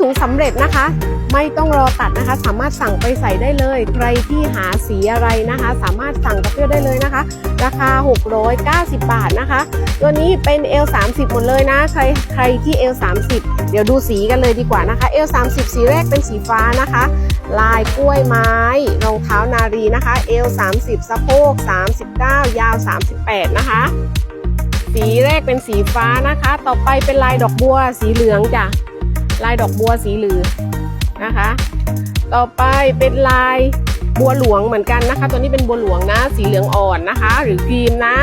ถุงสำเร็จนะคะ ไม่ต้องรอตัดนะคะ สามารถสั่งไปใส่ได้เลย ใครที่หาสีอะไรนะคะ สามารถสั่งกับเพื่อได้เลยนะคะ ราคา 690 บาทนะคะ ตัวนี้เป็น L30 หมดเลยนะ ใครใครที่ L30 เดี๋ยวดูสีกันเลยดีกว่านะคะ L30 สีแรกเป็นสีฟ้านะคะ ลายกล้วยไม้รองเท้านารีนะคะ L30 สะโพก39 ยาว 38 นะคะสีแรกเป็นสีฟ้านะคะ ต่อไปเป็นลายดอกบัวสีเหลืองจ้ะ ลายดอกบัวสีเหลืองนะคะ ต่อไปเป็นลายบัวหลวงเหมือนกันนะคะ ตัวนี้เป็นบัวหลวงนะ สีเหลืองอ่อนนะคะ หรือครีมนะ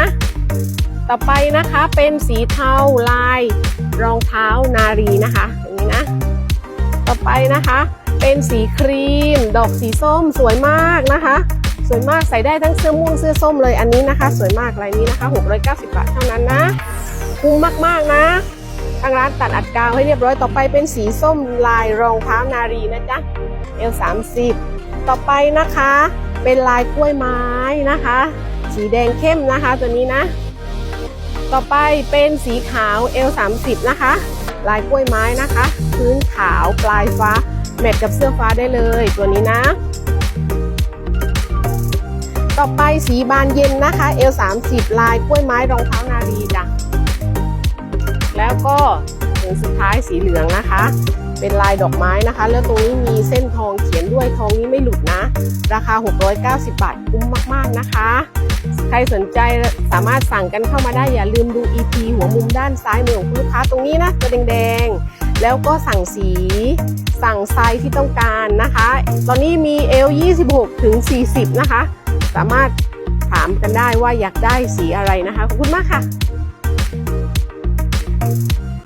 ต่อไปนะคะเป็นสีเทาลายรองเท้านารีนะคะอย่างนี้นะ ต่อไปนะคะ เป็นสีครีม ดอกสีส้มสวยมากนะคะ สวยมากใส่ได้ทั้งเสื้อม่วงเสื้อส้มเลยอันนี้นะคะ สวยมากลายนี้นะคะ 690 บาทเท่านั้นนะคุ้มมากๆนะ ทางร้านตัดอัดกาวให้เรียบร้อยต่อไปเป็นสีส้มลายรองเท้านารีนะจ๊ะ L30 ต่อไปนะคะ เป็นลายกล้วยไม้นะคะ สีแดงเข้มนะคะตัวนี้นะ ต่อไปเป็นสีขาว L30 นะคะ ลายกล้วยไม้นะคะ พื้นขาวปลายฟ้า แมทกับเสื้อฟ้าได้เลยตัวนี้นะต่อไปสีบานเย็นนะคะ L30 ลายกล้วยไม้รองเท้านารีจ้ะ แล้วก็ถึงสุดท้ายสีเหลืองนะคะ เป็นลายดอกไม้นะคะ แล้วตรงนี้มีเส้นทองเขียนด้วยทองนี้ไม่หลุดนะ ราคา 690 บาทคุ้มมากๆนะคะ ใครสนใจสามารถสั่งกันเข้ามาได้อย่าลืมดู EP หัวมุมด้านซ้ายมือของคุณลูกค้าตรงนี้นะตัวแดงๆ แล้วก็สั่งสีสั่งไซส์ที่ต้องการนะคะ ตอนนี้มี L 26ถึง40 นะคะ สามารถถามกันได้ว่าอยากได้สีอะไรนะคะ ขอบคุณมากค่ะ